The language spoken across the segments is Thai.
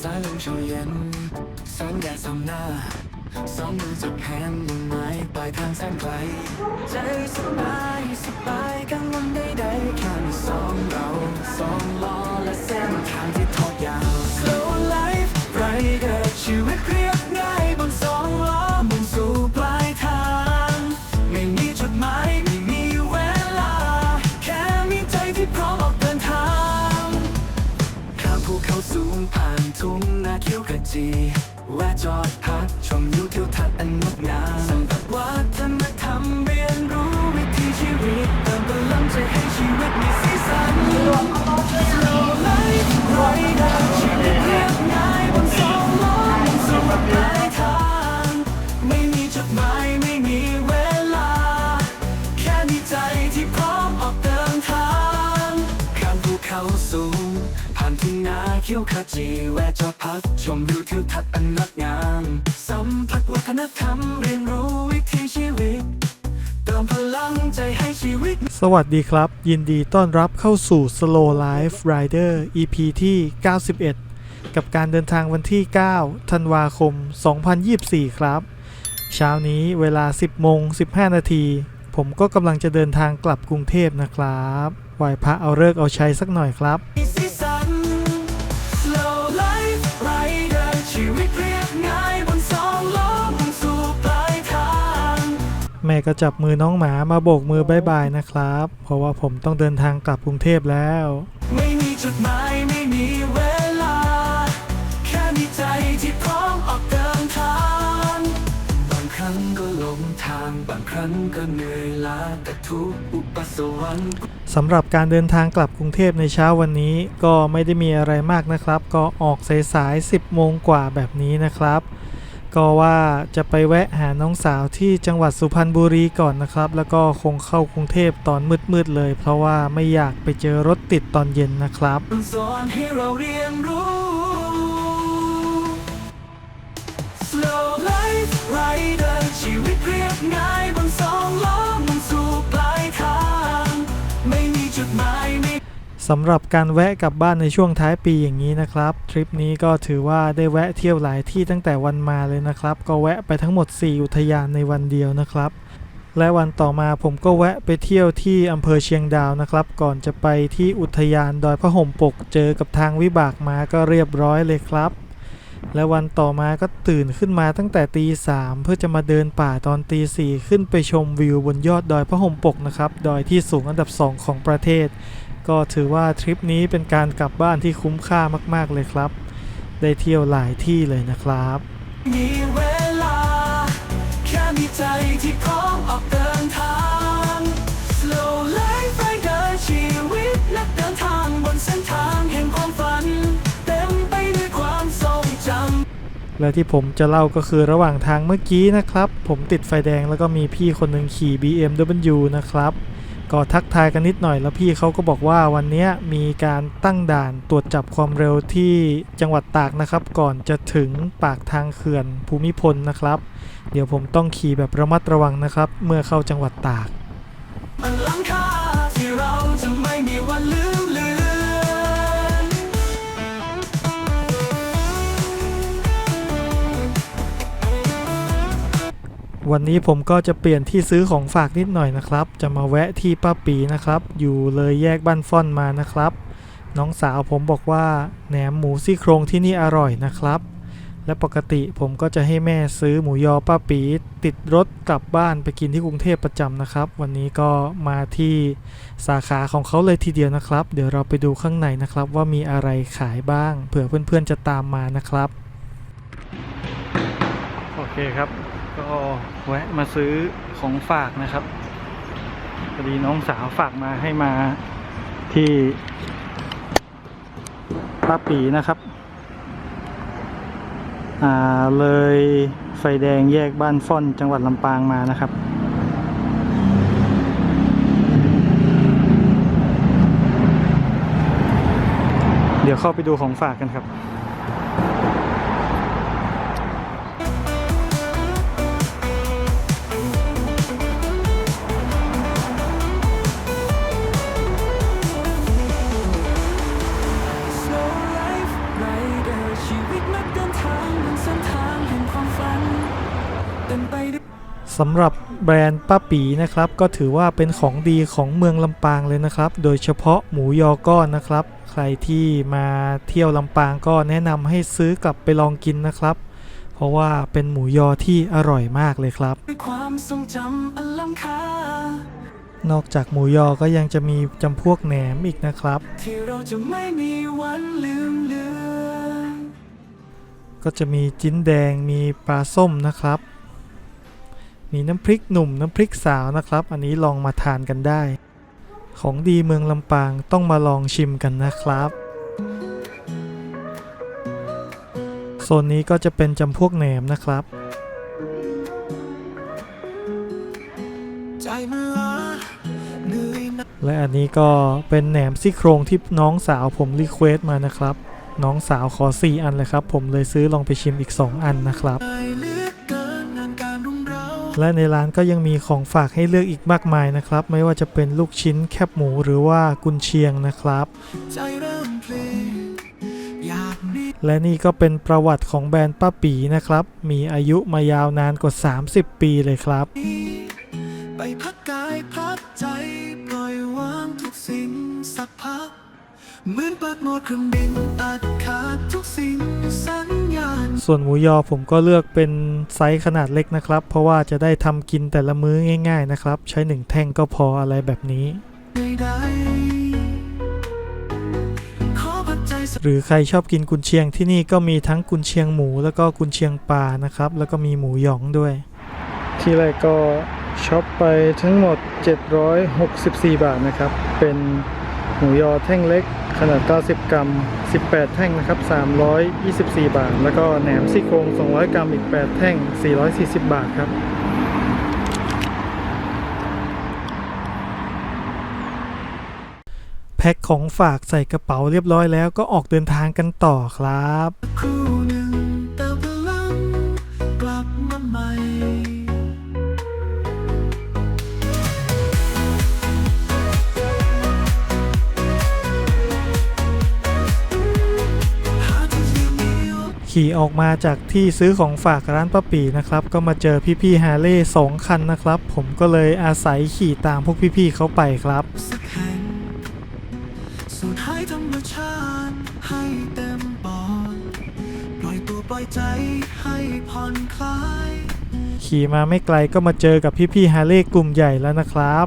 สายลมโชยเย็นแสงแดดส่องหน้า สองมือจับแขนยังไม้ปลายทางแสนไกล ใจสบายสบายกังวลใดๆแค่มีสองเราสองล้อและเส้นทางที่ทอดยาว Slow life rider ชีวิตเรียว จอดพักชมวิวทิวทัศน์อันงดงาม สวัสดีครับ ยินดีต้อนรับเข้าสู่ Slow Life Rider EP ที่ 91 กับการเดินทางวันที่ 9 ธันวาคม 2024 ครับ เช้านี้เวลา 10โมง15 นาที ผมก็กำลังจะเดินทางกลับกรุงเทพนะครับไหวพระเอาเลิกเอาใช้สักหน่อยครับ ม่ก็จับมือน้องหมามาโบกมือบายบายนะครับ เพราะว่าผมต้องเดินทางกลับกรุงเทพแล้ว ไม่มีจุดหมายไม่มีเวลา แค่มีใจที่พร้อมออกเดินทาง บางครั้งก็หลงทาง บางครั้งก็เหนื่อยล้าแต่ทุกอุปสรรคสำหรับการเดินทางกลับกรุงเทพในเช้าวันนี้ก็ไม่ได้มีอะไรมากนะครับ ก็ออกสายๆ10โมงกว่าแบบนี้นะครับ ก็ว่าจะไปแวะหาน้องสาวที่จังหวัดสุพรรณบุรีก่อนนะครับ แล้วก็คงเข้ากรุงเทพตอนมืดๆเลย เพราะว่าไม่อยากไปเจอรถติดตอนเย็นนะครับสอนให้เราเรียนรู้ Slow life สำหรับการแวะกลับบ้านในช่วงท้ายปีอย่างนี้นะครับ ทริปนี้ก็ถือว่าได้แวะเที่ยวหลายที่ตั้งแต่วันมาเลยนะครับ ก็แวะไปทั้งหมด 4 อุทยานในวันเดียวนะครับ และวันต่อมาผมก็แวะไปเที่ยวที่อำเภอเชียงดาวนะครับ ก่อนจะไปที่อุทยานดอยพระห่มปกเจอกับทางวิบากมาก็เรียบร้อยเลยครับ และวันต่อมาก็ตื่นขึ้นมาตั้งแต่ตีสามเพื่อจะมาเดินป่าตอนตีสี่ขึ้นไปชมวิวบนยอดดอยพระห่มปกนะครับดอยที่สูงอันดับ2ของประเทศ ก็ถือว่าทริปนี้เป็นการกลับบ้านที่คุ้มค่ามากๆเลยครับ ได้เที่ยวหลายที่เลยนะครับมีเวลาแค่มีใจที่พร้อมออกเดินทาง Slow life rider ชีวิตนักเดินทางบนเส้นทางแห่งความฝัน เต็มไปด้วยความทรงจำและที่ผมจะเล่าก็คือระหว่างทางเมื่อกี้นะครับ ผมติดไฟแดงแล้วก็มีพี่คนหนึ่งขี่ BMW นะครับ ก็ทักทายกันนิดหน่อยแล้วพี่เขาก็บอกว่าวันนี้มีการตั้งด่านตรวจจับความเร็วที่จังหวัดตากนะครับ ก่อนจะถึงปากทางเขื่อนภูมิพลนะครับ เดี๋ยวผมต้องขี่แบบระมัดระวังนะครับ เมื่อเข้าจังหวัดตาก วันนี้ผมก็จะเปลี่ยนที่ซื้อของฝากนิดหน่อยนะครับ จะมาแวะที่ป้าปีนะครับ อยู่เลยแยกบ้านฟ่อนมานะครับ น้องสาวผมบอกว่าแหนมหมูซี่โครงที่นี่อร่อยนะครับ และปกติผมก็จะให้แม่ซื้อหมูยอป้าปี ติดรถกลับบ้านไปกินที่กรุงเทพประจำนะครับ วันนี้ก็มาที่สาขาของเขาเลยทีเดียวนะครับ เดี๋ยวเราไปดูข้างในนะครับ ว่ามีอะไรขายบ้าง เผื่อเพื่อนๆจะตามมานะครับ โอเคครับ ก็แวะมาซื้อของฝากนะครับพอดีน้องสาวฝากมาให้มาที่ป้าปีนะครับ อ่าเลยไฟแดงแยกบ้านฟ่อนจังหวัดลำปางมานะครับเดี๋ยวเข้าไปดูของฝากกันครับ สำหรับแบรนด์ป้าปีนะครับ ก็ถือว่าเป็นของดีของเมืองลำปางเลยนะครับ โดยเฉพาะหมูยอก้อนนะครับ ใครที่มาเที่ยวลำปางก็แนะนำให้ซื้อกลับไปลองกินนะครับ เพราะว่าเป็นหมูยอที่อร่อยมากเลยครับด้วยความทรงจำอันล้ำค่านอกจากหมูยอก็ยังจะมีจำพวกแหนมอีกนะครับ ที่เราจะไม่มีวันลืมเลือนก็จะมีจิ้นแดงมีปลาส้มนะครับ มีน้ำพริกหนุ่มน้ำพริกสาวนะครับ อันนี้ลองมาทานกันได้ ของดีเมืองลำปางต้องมาลองชิมกันนะครับโซนนี้ก็จะเป็นจำพวกแหนมนะครับ และอันนี้ก็เป็นแหนมซี่โครงที่น้องสาวผมรีเควสต์มานะครับ น้องสาวขอ 4 อันเลยครับ ผมเลยซื้อลองไปชิมอีก 2 อันนะครับ และในร้านก็ยังมีของฝากให้เลือกอีกมากมายนะครับ ไม่ว่าจะเป็นลูกชิ้นแคบหมูหรือว่ากุนเชียงนะครับและนี่ก็เป็นประวัติของแบรนด์ป้าปีนะครับ มีอายุมายาวนานกว่า 30 ปีเลยครับ ไปพักกายพักใจปล่อยวางทุกสิ่งสักพักเหมือนเปิดโหมดเครื่องบินตัดขาดทุกสิ่งสัญญาณ ส่วนหมูยอผมก็เลือกเป็นไซส์ขนาดเล็กนะครับ เพราะว่าจะได้ทำกินแต่ละมื้อง่าย ๆนะครับ ใช้หนึ่งแท่งก็พออะไรแบบนี้หรือใครชอบกินกุนเชียงที่นี่ก็มีทั้งกุนเชียงหมูแล้วก็กุนเชียงปลานะครับ แล้วก็มีหมูหยองด้วย ที่แรกก็ช็อปไปทั้งหมด 764 บาทนะครับ เป็น มูยอแท่งเล็กขนาด 90 กรัม 18 แท่งนะครับ 324 บาท แล้วก็แหนมซี่โครง 200 กรัมอีก 8 แท่ง 440 บาทครับแพ็คของฝากใส่กระเป๋าเรียบร้อยแล้วก็ออกเดินทางกันต่อครับ ขี่ออกมาจากที่ซื้อของฝากร้านป้าปีนะครับ ก็มาเจอพี่ๆฮาร์เลย์สองคันนะครับ ผมก็เลยอาศัยขี่ตามพวกพี่ๆเขาไปครับสักแห่งสูดหายธรรมชาติให้เต็มปอดปล่อยตัวปล่อยใจให้ผ่อนคลาย ขี่มาไม่ไกลก็มาเจอกับพี่ๆฮาร์เลย์กลุ่มใหญ่แล้วนะครับ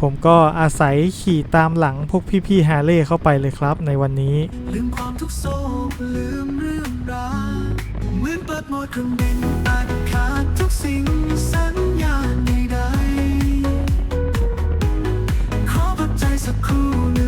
ผมก็อาศัยขี่ตามหลังพวกพี่ๆฮาร์เลย์เข้าไปเลยครับ ในวันนี้ ลืมความทุกข์โศกลืม ดโหมดเครื่องบินตัดขาดทุกสิ่งสัญญาณใดๆขอพักใจสักครู่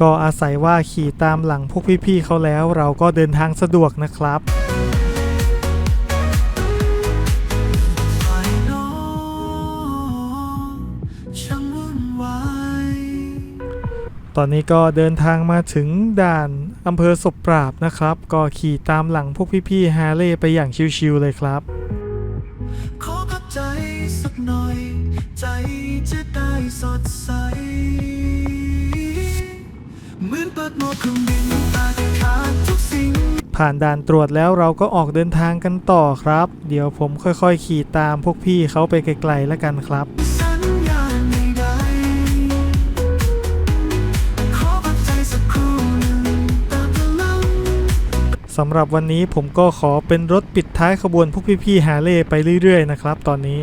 ก็อาศัยว่าขี่ตามหลังพวกพี่ๆเขาแล้วเราก็เดินทางสะดวกนะครับภายนอกช่างวุ่นวายตอนนี้ก็เดินทางมาถึงด่านอำเภอศพปราบนะครับ ก็ขี่ตามหลังพวกพี่ๆฮาร์เลย์ไปอย่างชิวๆเลยครับ ขอพักใจสักหน่อย ใจจะได้สดใส ผ่านด่านตรวจแล้วเราก็ออกเดินทางกันต่อครับ เดี๋ยวผมค่อยๆ ขี่ตามพวกพี่เขาไปไกลๆแล้วกันครับสำหรับวันนี้ผมก็ขอเป็นรถปิดท้ายขบวนพวกพี่ๆฮาเลย์ไปเรื่อยๆนะครับตอนนี้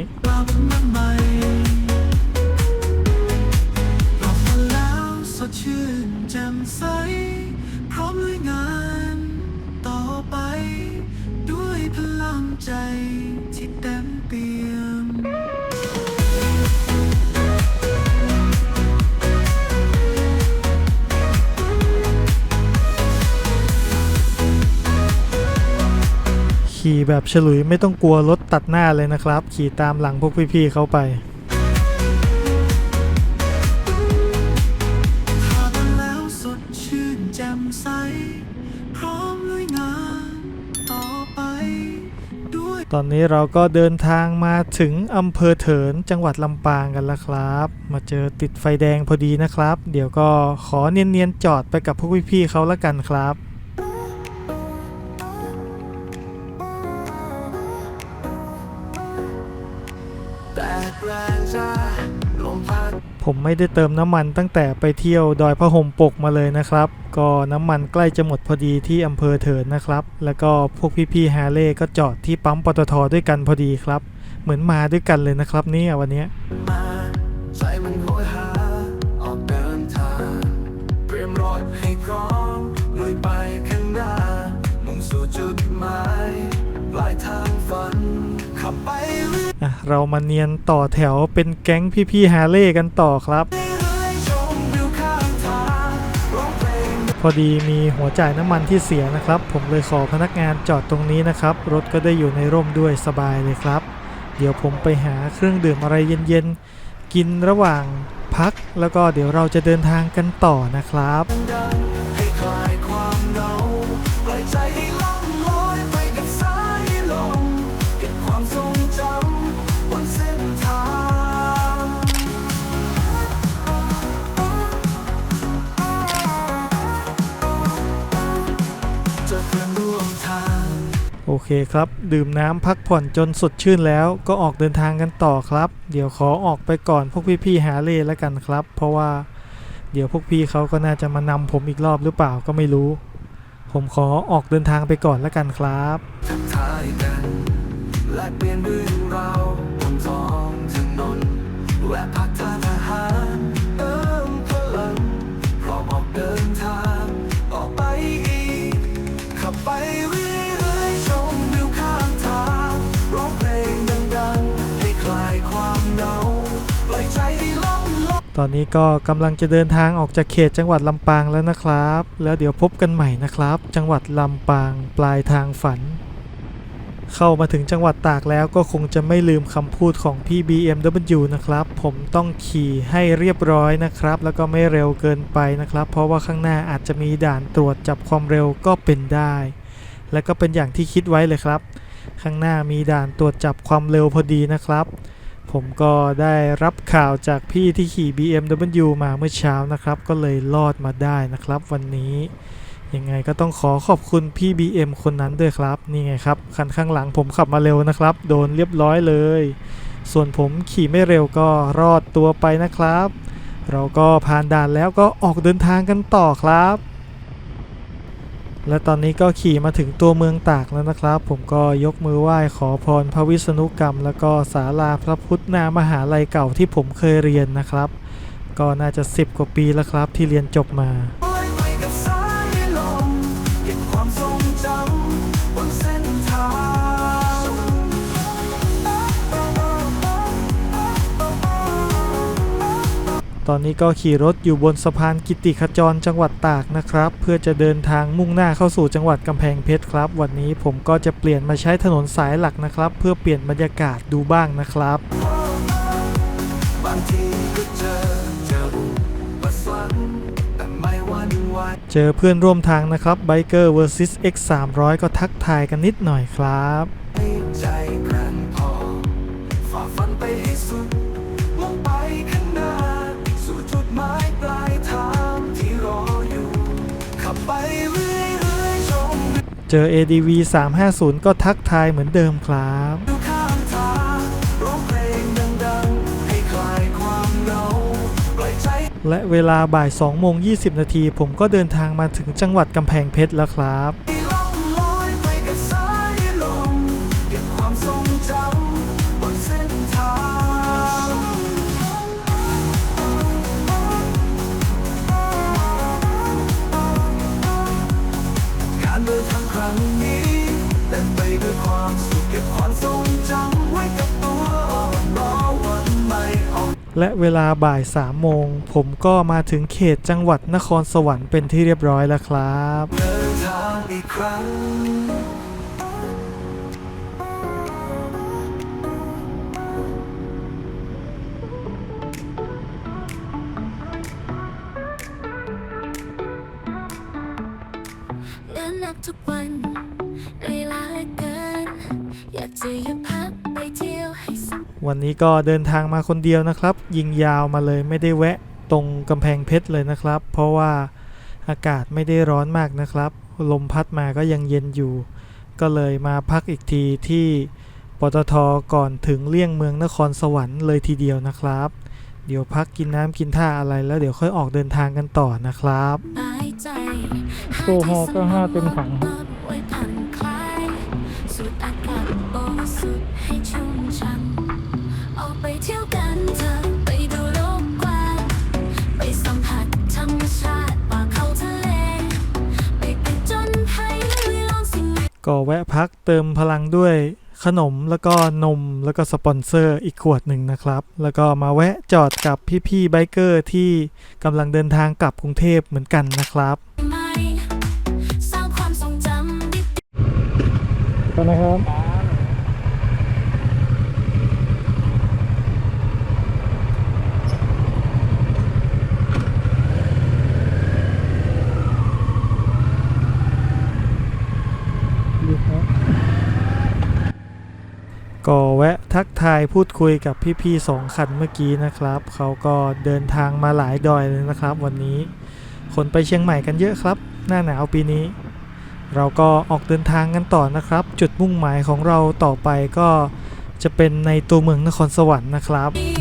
ขี่แบบฉลุยไม่ต้องกลัวรถตัดหน้าเลยนะครับ ขี่ตามหลังพวกพี่ๆเขาไปตอนนี้เราก็เดินทางมาถึงอำเภอเถินจังหวัดลำปางกันแล้วครับ มาเจอติดไฟแดงพอดีนะครับ เดี๋ยวก็ขอเนียนๆจอดไปกับพวกพี่ๆเขาละกันครับ ผมไม่ได้เติมน้ำมันตั้งแต่ไปเที่ยวดอยพระห่มปกมาเลยนะครับ ก็น้ำมันใกล้จะหมดพอดีที่อำเภอเถินนะครับ แล้วก็พวกพี่ๆฮาเล่ก็จอดที่ปั๊มปตทด้วยกันพอดีครับ เหมือนมาด้วยกันเลยนะครับเนี่ยวันนี้ เรามาเนียนต่อแถวเป็นแก๊งพี่ๆฮาเล่กันต่อครับพอดีมีหัวจ่ายน้ำมันที่เสียนะครับ ผมเลยขอพนักงานจอดตรงนี้นะครับ รถก็ได้อยู่ในร่มด้วยสบายเลยครับ เดี๋ยวผมไปหาเครื่องดื่มอะไรเย็นๆ กินระหว่างพัก แล้วก็เดี๋ยวเราจะเดินทางกันต่อนะครับ เคครับ ดื่มน้ำพักผ่อนจนสดชื่นแล้วก็ออกเดินทางกันต่อครับ เดี๋ยวขอออกไปก่อนพวกพี่ๆหาเล่แล้วกันครับ เพราะว่าเดี๋ยวพวกพี่เขาก็น่าจะมานำผมอีกรอบหรือเปล่าก็ไม่รู้ ผมขอออกเดินทางไปก่อนแล้วกันครับทักทายกันและเปลี่ยนเรื่องราวบนท้องถนนแวะพักทา ตอนนี้ก็กำลังจะเดินทางออกจากเขตจังหวัดลำปางแล้วนะครับ แล้วเดี๋ยวพบกันใหม่นะครับ จังหวัดลำปางปลายทางฝัน เข้ามาถึงจังหวัดตากแล้วก็คงจะไม่ลืมคำพูดของพี่ BMW นะครับ ผมต้องขี่ให้เรียบร้อยนะครับ แล้วก็ไม่เร็วเกินไปนะครับ เพราะว่าข้างหน้าอาจจะมีด่านตรวจจับความเร็วก็เป็นได้ และก็เป็นอย่างที่คิดไว้เลยครับ ข้างหน้ามีด่านตรวจจับความเร็วพอดีนะครับ ผมก็ได้รับข่าวจากพี่ที่ขี่ BMW มาเมื่อเช้านะครับ ก็เลยรอดมาได้นะครับ วันนี้ ยังไงก็ต้องขอขอบคุณพี่ BM คนนั้นด้วยครับ นี่ไงครับ คันข้างหลังผมขับมาเร็วนะครับ โดนเรียบร้อยเลย ส่วนผมขี่ไม่เร็วก็รอดตัวไปนะครับ เราก็ผ่านด่านแล้วก็ออกเดินทางกันต่อครับ และตอนนี้ก็ขี่มาถึงตัวเมืองตากแล้วนะครับ ผมก็ยกมือไหว้ขอพรพระวิษณุกรรม แล้วก็ศาลาพระพุทธนามหาลัยเก่าที่ผมเคยเรียนนะครับ ก็น่าจะ 10 กว่าปีแล้วครับที่เรียนจบมา ตอนนี้ก็ขี่รถอยู่บนสะพานกิติขจรจังหวัดตากนะครับ เพื่อจะเดินทางมุ่งหน้าเข้าสู่จังหวัดกำแพงเพชรครับ วันนี้ผมก็จะเปลี่ยนมาใช้ถนนสายหลักนะครับ เพื่อเปลี่ยนบรรยากาศดูบ้างนะครับบางทีก็เจอเจออุปสรรคแต่ไม่วันไหวเจอเพื่อนร่วมทางนะครับ Biker vs X 300ก็ทักทายกันนิดหน่อยครับใใจ เรื่อยๆชมเจอ ADV 350 ก็ทักทายเหมือนเดิมครับวิวข้างทางร้องเพลงดังๆให้คลายความเหงาปล่อยใจและเวลาบ่าย2โมง20 นาทีผมก็เดินทางมาถึงจังหวัดกำแพงเพชรแล้วครับ และเวลาบ่ายสามโมง ผมก็มาถึงเขตจังหวัดนครสวรรค์เป็นที่เรียบร้อยแล้วครับ วันนี้ก็เดินทางมาคนเดียวนะครับ ยิงยาวมาเลยไม่ได้แวะตรงกำแพงเพชรเลยนะครับ เพราะว่าอากาศไม่ได้ร้อนมากนะครับ ลมพัดมาก็ยังเย็นอยู่ ก็เลยมาพักอีกทีที่ปตทก่อนถึงเลี่ยงเมืองนครสวรรค์เลยทีเดียวนะครับ เดี๋ยวพักกินน้ำกินท่าอะไรแล้วเดี๋ยวค่อยออกเดินทางกันต่อนะครับหายใจโอ้โหก็ห้าเต็มถังไว้ ก็แวะพักเติมพลังด้วยขนมแล้วก็นมแล้วก็สปอนเซอร์อีกขวดหนึ่งนะครับ แล้วก็มาแวะจอดกับพี่ๆไบเกอร์ที่กำลังเดินทางกลับกรุงเทพเหมือนกันนะครับใหม่สร้างความทรงจำดีก็นะครับ ก็แวะทักทายพูดคุยกับพี่ๆสองคันเมื่อกี้นะครับ เขาก็เดินทางมาหลายดอยเลยนะครับ วันนี้คนไปเชียงใหม่กันเยอะครับ หน้าหนาวปีนี้ เราก็ออกเดินทางกันต่อนะครับ จุดมุ่งหมายของเราต่อไปก็จะเป็นในตัวเมืองนครสวรรค์นะครับ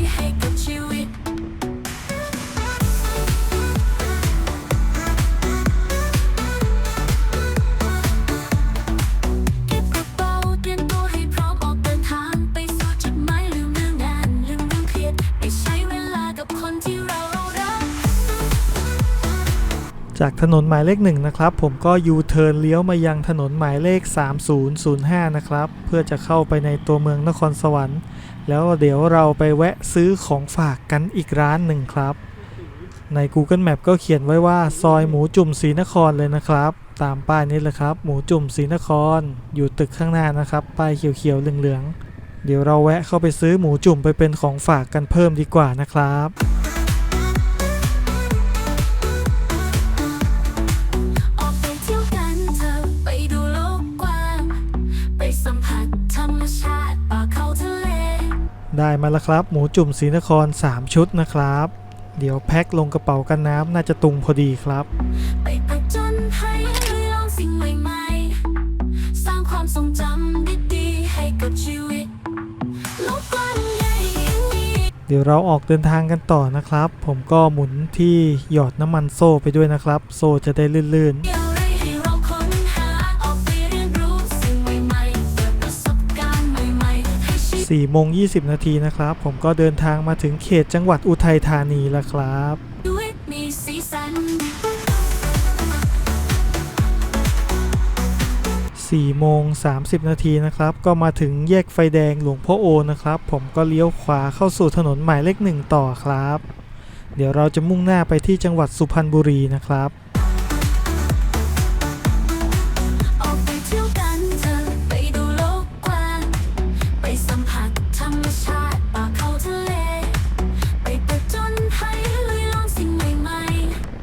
จากถนนหมายเลขหนึ่งนะครับ ผมก็ยูเทิร์นเลี้ยวมายังถนนหมายเลข 3005 นะครับ เพื่อจะเข้าไปในตัวเมืองนครสวรรค์ แล้วเดี๋ยวเราไปแวะซื้อของฝากกันอีกร้านหนึ่งครับ ใน Google Map ก็เขียนไว้ว่าซอยหมูจุ่มศรีนครเลยนะครับ ตามป้ายนี้เลยครับ หมูจุ่มศรีนคร อยู่ตึกข้างหน้านะครับป้ายเขียวๆเหลืองๆเดี๋ยวเราแวะเข้าไปซื้อหมูจุ่มไปเป็นของฝากกันเพิ่มดีกว่านะครับ ได้มาแล้วครับ หมูจุ่มศรีนคร 3 ชุดนะครับ เดี๋ยวแพ็คลงกระเป๋ากันน้ำน่าจะตุงพอดีครับ ไปผจญภัยลุยลองสิ่งใหม่ๆ สร้างความทรงจำดีๆให้กับชีวิตโลกกว้างใหญ่อย่างนี้เดี๋ยวเราออกเดินทางกันต่อนะครับ ผมก็หมุนที่หยอดน้ำมันโซ่ไปด้วยนะครับ โซ่จะได้ลื่นเ4โมง20 นาทีนะครับ ผมก็เดินทางมาถึงเขตจังหวัดอุทัยธานีแล้วครับมีสีสัน4โมง30 นาทีนะครับ ก็มาถึงแยกไฟแดงหลวงพ่อโอนะครับ ผมก็เลี้ยวขวาเข้าสู่ถนนหมายเลขหนึ่งต่อครับ เดี๋ยวเราจะมุ่งหน้าไปที่จังหวัดสุพรรณบุรีนะครับ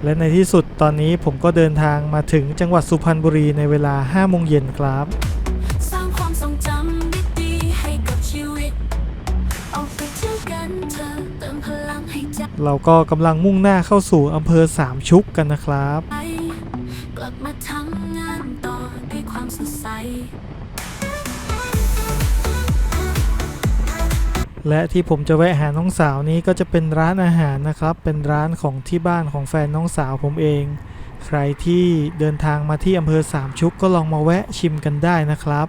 และในที่สุดตอนนี้ผมก็เดินทางมาถึงจังหวัดสุพรรณบุรีในเวลา 5 โมงเย็นครับ สร้างความทรงจำดีๆให้กับชีวิตออกไปเที่ยวกันเถอะเติมพลังให้ใจเราก็กำลังมุ่งหน้าเข้าสู่อำเภอสามชุกกันนะครับก และที่ผมจะแวะหาน้องสาวนี้ก็จะเป็นร้านอาหารนะครับ เป็นร้านของที่บ้านของแฟนน้องสาวผมเอง ใครที่เดินทางมาที่อำเภอสามชุกก็ลองมาแวะชิมกันได้นะครับ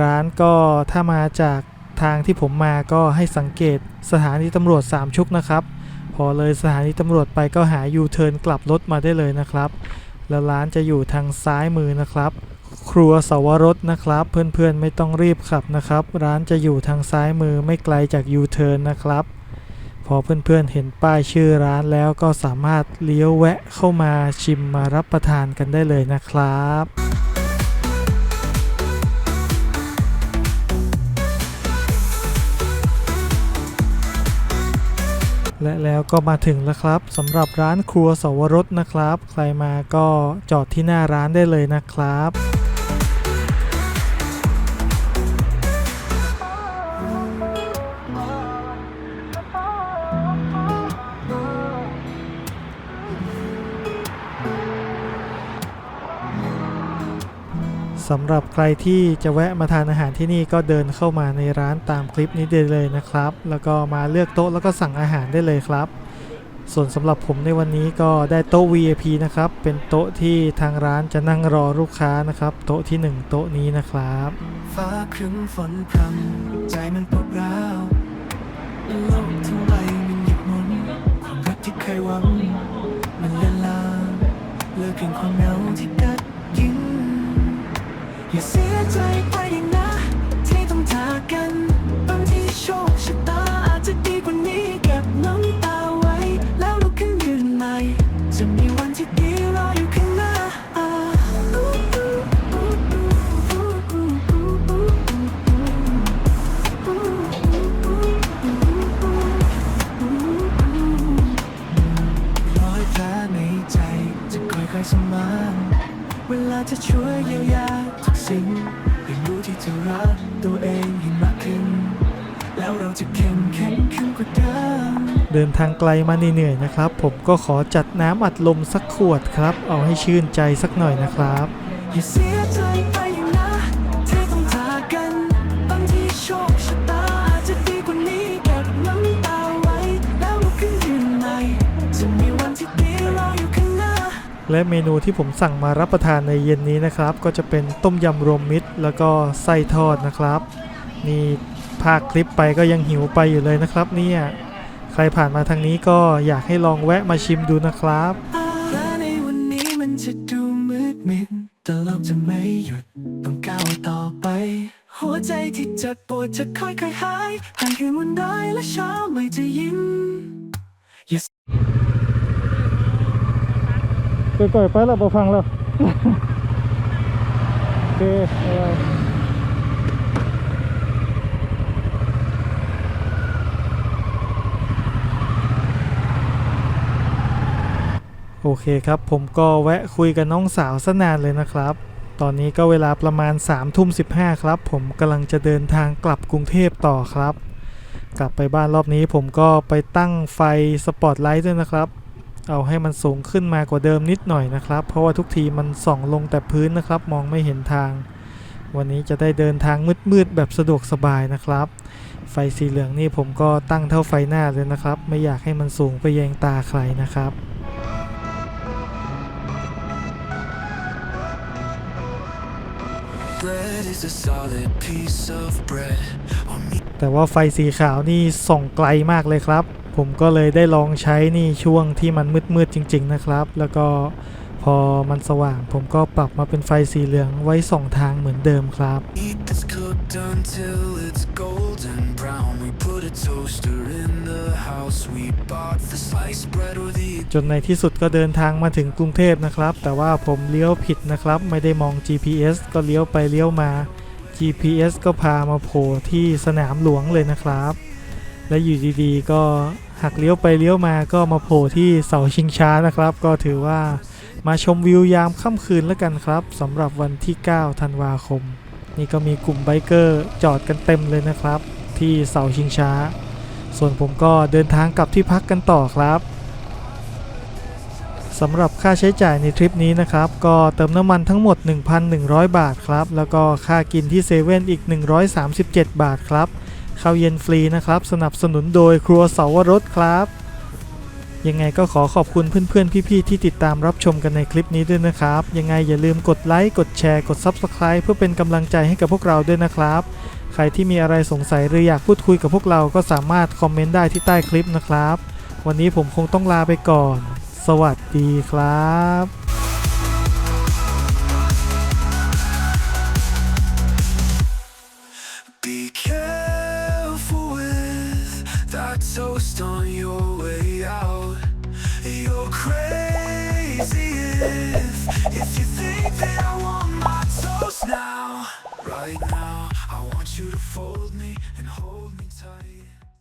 ร้านก็ถ้ามาจากทางที่ผมมาก็ให้สังเกตสถานีตำรวจสามชุกนะครับ พอเลยสถานีตำรวจไปก็หายูเทิร์นกลับรถมาได้เลยนะครับ แล้วร้านจะอยู่ทางซ้ายมือนะครับ ครัวสวรสนะครับ เพื่อนๆไม่ต้องรีบขับนะครับ ร้านจะอยู่ทางซ้ายมือไม่ไกลจากยูเทิร์นนะครับ พอเพื่อนๆเห็นป้ายชื่อร้านแล้วก็สามารถเลี้ยวแวะเข้ามาชิมมารับประทานกันได้เลยนะครับและแล้วก็มาถึงแล้วครับสำหรับร้านครัวสวรสนะครับ ใครมาก็จอดที่หน้าร้านได้เลยนะครับ สำหรับใครที่จะแวะมาทานอาหารที่นี่ก็เดินเข้ามาในร้านตามคลิปนี้ได้เลยนะครับ แล้วก็มาเลือกโต๊ะแล้วก็สั่งอาหารได้เลยครับ ส่วนสำหรับผมในวันนี้ก็ได้โต๊ะ VIP นะครับ เป็นโต๊ะที่ทางร้านจะนั่งรอลูกค้านะครับ โต๊ะที่ 1 โต๊ะนี้นะครับฟ้าครึ้มฝนพรำใจมันปวดร้าวโลกทั้งใบมันหยุดหมุนความรักที่เคยหวังมันเลือนลางเลือเพียงความเหงาที่ อย่าเสียใจไปนะที่ต้องจากกันบางทีโชคชะตา เดินทางไกลมาเหนื่อยๆนะครับ ผมก็ขอจัดน้ำอัดลมสักขวดครับ เอาให้ชื่นใจสักหน่อยนะครับอย่าเสียใจไปนะที่ต้องจากกันบางทีโชคชะตาอาจจะดีกว่านี้เก็บน้ำตาไว้แล้วลุกขึ้นยืนใหม่จะมีวันที่ดีรออยู่ข้างหน้าและเมนูที่ผมสั่งมารับประทานในเย็นนี้นะครับ ก็จะเป็นต้มยำรวมมิตร แล้วก็ไส้ทอดนะครับ นี่ภาคคลิปไปก็ยังหิวไปอยู่เลยนะครับเนี่ย ใครผ่านมาทางนี้ก็อยากให้ลองแวะมาชิมดูนะครับและในวันนี้มันจะดูมืดมิดแต่เราจะไม่หยุดต้องก้าวต่อไป หัวใจที่เจ็บปวดจะค่อยๆหายผ่านคืนวันร้ายและเช้าใหม่จะยิ้มก่อยๆไปแล้วบอฟังแล้วโอเค โอเคครับ ผมก็แวะคุยกับน้องสาวสนานเลยนะครับ ตอนนี้ก็เวลาประมาณ3ามทุ่มสิครับ ผมกำลังจะเดินทางกลับกรุงเทพต่อครับ กลับไปบ้านรอบนี้ผมก็ไปตั้งไฟสปอตไลท์ด้วยนะครับ เอาให้มันสูงขึ้นมากว่าเดิมนิดหน่อยนะครับ เพราะว่าทุกทีมันส่องลงแต่พื้นนะครับ มองไม่เห็นทาง วันนี้จะได้เดินทางมืดๆแบบสะดวกสบายนะครับ ไฟสีเหลืองนี่ผมก็ตั้งเท่าไฟหน้าเลยนะครับ ไม่อยากให้มันสูงไปแยงตาใครนะครับ แต่ว่าไฟสีขาวนี่ส่องไกลมากเลยครับ ผมก็เลยได้ลองใช้นี่ช่วงที่มันมืดๆจริง ๆ นะครับ แล้วก็พอมันสว่างผมก็ปรับมาเป็นไฟสีเหลืองไว้สองทางเหมือนเดิมครับ Put a toaster in the house. We bought the sliced bread or the จนในที่สุดก็เดินทางมาถึงกรุงเทพนะครับ แต่ว่าผมเลี้ยวผิดนะครับ ไม่ได้มอง GPS ก็เลี้ยวไปเลี้ยวมา GPS ก็พามาโผล่ที่สนามหลวงเลยนะครับ และอยู่ดีๆ ก็หักเลี้ยวไปเลี้ยวมาก็มาโผล่ที่เสาชิงช้านะครับ ก็ถือว่ามาชมวิวยามค่ำคืนแล้วกันครับสำหรับวันที่ 9 ธันวาคม นี่ก็มีกลุ่มไบเกอร์จอดกันเต็มเลยนะครับ ที่เสาชิงช้า ส่วนผมก็เดินทางกลับที่พักกันต่อครับสำหรับค่าใช้จ่ายในทริปนี้นะครับ ก็เติมน้ำมันทั้งหมด 1,100 บาทครับ แล้วก็ค่ากินที่เซเว่นอีก 137 บาทครับข้าวเย็นฟรีนะครับ สนับสนุนโดยครัวเสาวรสครับ ยังไงก็ขอขอบคุณเพื่อนๆ พี่ๆ ที่ติดตามรับชมกันในคลิปนี้ด้วยนะครับ ยังไงอย่าลืมกดไลค์ กดแชร์ กด Subscribe เพื่อเป็นกำลังใจให้กับพวกเราด้วยนะครับ ใครที่มีอะไรสงสัยหรืออยากพูดคุยกับพวกเราก็สามารถคอมเมนต์ได้ที่ใต้คลิปนะครับ วันนี้ผมคงต้องลาไปก่อน สวัสดีครับ